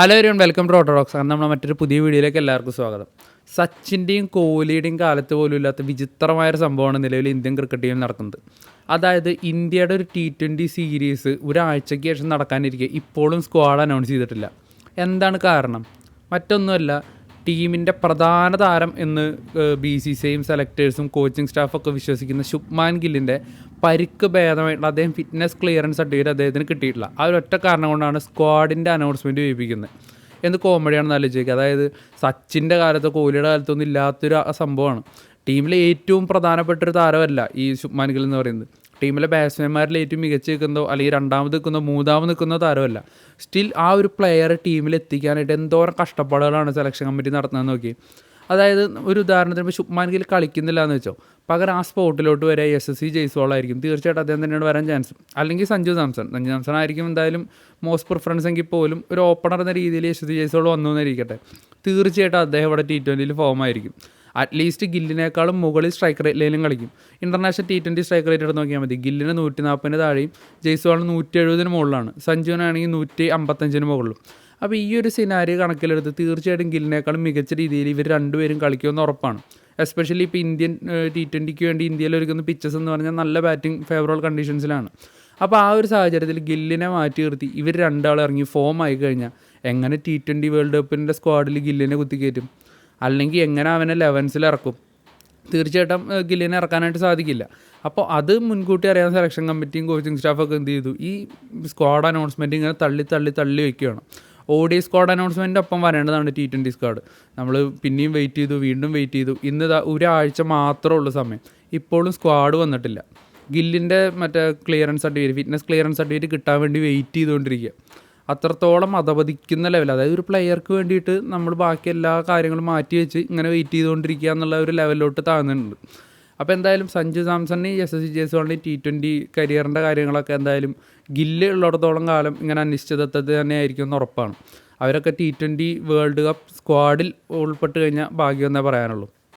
Hello everyone welcome to auto docs ആണ് നമ്മുടെ മറ്റൊരു പുതിയ വീഡിയോയിലേക്ക് എല്ലാവർക്കും സ്വാഗതം. സച്ചിന്റെയും കോഹ്ലിയുടെയും കാലത്ത് പോലും ഇല്ലാത്ത വിചിത്രമായൊരു സംഭവമാണ് നിലവിൽ ഇന്ത്യൻ ക്രിക്കറ്റ് ടീമിൽ നടക്കുന്നത്. അതായത് ഇന്ത്യയുടെ ഒരു ടി ട്വന്റി സീരീസ് ഒരാഴ്ചയ്ക്ക് ശേഷം നടക്കാനിരിക്കെ ഇപ്പോഴും സ്ക്വാഡ് അനൗൺസ് ചെയ്തിട്ടില്ല. എന്താണ് കാരണം? മറ്റൊന്നുമല്ല ടീമിന്റെ പ്രധാന താരം എന്ന് ബി സി സിയും സെലക്ടേഴ്സും കോച്ചിങ് സ്റ്റാഫൊക്കെ വിശ്വസിക്കുന്ന ശുഭ്മാൻ ഗില്ലിന്റെ പരിക്ക് ഭേദമായിട്ടുള്ള അദ്ദേഹം ഫിറ്റ്നസ് ക്ലിയറൻസ് സർട്ടിഫിക്കറ്റ് അദ്ദേഹത്തിന് കിട്ടിയിട്ടില്ല. ആ ഒരു ഒറ്റ കാരണം കൊണ്ടാണ് സ്ക്വാഡിന്റെ അനൗൺസ്മെന്റ് ചെയ്യിപ്പിക്കുന്നത് എന്ത് കോമഡിയാണെന്ന് ആലോചിക്കുക അതായത് സച്ചിന്റെ കാലത്തോ കോഹ്ലിയുടെ കാലത്തൊന്നും ഇല്ലാത്തൊരു സംഭവമാണ്. ടീമിലെ ഏറ്റവും പ്രധാനപ്പെട്ട ഒരു താരമല്ല ഈ ശുഭ്മാൻ ഗിൽ എന്ന് പറയുന്നത്. ടീമിലെ ബാറ്റ്സ്മാൻമാരിൽ ഏറ്റവും മികച്ച് നിൽക്കുന്നതോ അല്ലെങ്കിൽ രണ്ടാമത് നിൽക്കുന്നതോ മൂന്നാമത് നിൽക്കുന്നതോ താരമല്ല. സ്റ്റിൽ ആ ഒരു പ്ലെയറെ ടീമിൽ എത്തിക്കാനായിട്ട് എന്തോരം കഷ്ടപ്പാടുകളാണ് സെലക്ഷൻ കമ്മിറ്റി നടത്തുന്നത് നോക്കി അതായത് ഒരു ഉദാഹരണത്തിന് ഇപ്പോൾ ശുഭ്മാൻ ഗിൽ കളിക്കുന്നില്ല എന്ന് വെച്ചോ. പകരം ആ സ്പോട്ടിലോട്ട് വരെ എസ് എസ് സി ജയ്സോളായിരിക്കും തീർച്ചയായിട്ടും അദ്ദേഹം തന്നെയാണ് വരാൻ ചാൻസ് അല്ലെങ്കിൽ സഞ്ജു സാംസൺ. സഞ്ജു സാംസൺ ആയിരിക്കും എന്തായാലും മോസ്റ്റ് പ്രിഫറൻസ് എങ്കിൽ പോലും ഒരു ഓപ്പണർ എന്ന രീതിയിൽ എസ് എസ് സി ജയ്സോൾ വന്നു എന്നിരിക്കട്ടെ. തീർച്ചയായിട്ടും അദ്ദേഹം ഇവിടെ ടി ട്വന്റിയിൽ ഫോം ആയിരിക്കും. അറ്റ്ലീസ്റ്റ് ഗില്ലിനേക്കാളും മുകളിൽ സ്ട്രൈക്ക് റേറ്റിലും കളിക്കും. International T twenty strike rate എടുത്ത് നോക്കിയാൽ മതി. ഗില്ലിന് നൂറ്റി നാൽപ്പതിന് താഴെയും ജയ്സ്വാളിന് നൂറ്റി എഴുപതിന് മുകളിലാണ്. സഞ്ജുവിനാണെങ്കിൽ നൂറ്റി അമ്പത്തഞ്ചിന് മുകളിലും. അപ്പോൾ ഈ ഒരു സിനാരി കണക്കിലെടുത്ത് തീർച്ചയായിട്ടും ഗില്ലിനേക്കാളും മികച്ച രീതിയിൽ ഇവർ രണ്ടുപേരും കളിക്കുമെന്ന് ഉറപ്പാണ്. എസ്പെഷ്യലി ഇപ്പോൾ ഇന്ത്യൻ ടി ട്വന്റിക്ക് വേണ്ടി ഇന്ത്യയിൽ ഒരുക്കുന്ന പിച്ചസ് എന്ന് പറഞ്ഞാൽ നല്ല ബാറ്റിംഗ് ഫേവറബിൾ കണ്ടീഷൻസിലാണ് അപ്പോൾ ആ ഒരു സാഹചര്യത്തിൽ ഗില്ലിനെ മാറ്റി നിർത്തി ഇവർ രണ്ടാൾ ഇറങ്ങി ഫോം ആയി കഴിഞ്ഞാൽ എങ്ങനെ ടി ട്വന്റി വേൾഡ് കപ്പിന്റെ സ്ക്വാഡിൽ ഗില്ലിനെ കുത്തിക്കയറ്റും? അല്ലെങ്കിൽ എങ്ങനെ അവനെ ലെവൻസിൽ ഇറക്കും. തീർച്ചയായിട്ടും ഗില്ലിനെ ഇറക്കാനായിട്ട് സാധിക്കില്ല. അപ്പോൾ അത് മുൻകൂട്ടി അറിയാൻ സെലക്ഷൻ കമ്മിറ്റിയും കോച്ചിങ് സ്റ്റാഫൊക്കെ എന്ത് ചെയ്തു? ഈ സ്ക്വാഡ് അനൗൺസ്മെന്റ് ഇങ്ങനെ തള്ളി തള്ളി തള്ളി വെക്കുകയാണ് ഒ ഡി സ്ക്വാഡ് അനൗൺസ്മെന്റ് ഒപ്പം വരേണ്ടതാണ് ടി ട്വന്റി സ്ക്വാഡ് നമ്മൾ പിന്നെയും വെയിറ്റ് ചെയ്തു വീണ്ടും വെയിറ്റ് ചെയ്തു. ഇന്ന് ഒരാഴ്ച മാത്രമേ ഉള്ളൂ സമയം. ഇപ്പോഴും സ്ക്വാഡ് വന്നിട്ടില്ല. ഗില്ലിന്റെ മറ്റേ clearance certificate fitness clearance certificate കിട്ടാൻ വേണ്ടി വെയിറ്റ് ചെയ്തുകൊണ്ടിരിക്കുക. അത്രത്തോളം അധപതിക്കുന്ന ലെവൽ അതായത് ഒരു പ്ലെയർക്ക് വേണ്ടിയിട്ട് നമ്മൾ ബാക്കി എല്ലാ കാര്യങ്ങളും മാറ്റി വെച്ച് ഇങ്ങനെ വെയിറ്റ് ചെയ്തുകൊണ്ടിരിക്കുക എന്നുള്ള ഒരു ലെവലിലോട്ട് താഴ്ന്നിട്ടുണ്ട് അപ്പോൾ എന്തായാലും സഞ്ജു സാംസണിന് എസ് എസ് സി ജെ വണ്ണി ടി ട്വന്റി കരിയറിന്റെ കാര്യങ്ങളൊക്കെ എന്തായാലും ഗില്ല് ഉള്ളിടത്തോളം കാലം ഇങ്ങനെ അനിശ്ചിതത്വത്തിൽ തന്നെ ആയിരിക്കും എന്ന് ഉറപ്പാണ്. അവരൊക്കെ ടി ട്വന്റി വേൾഡ് കപ്പ് സ്ക്വാഡിൽ ഉൾപ്പെട്ട് കഴിഞ്ഞാൽ ഭാഗ്യം എന്നേ പറയാനുള്ളൂ.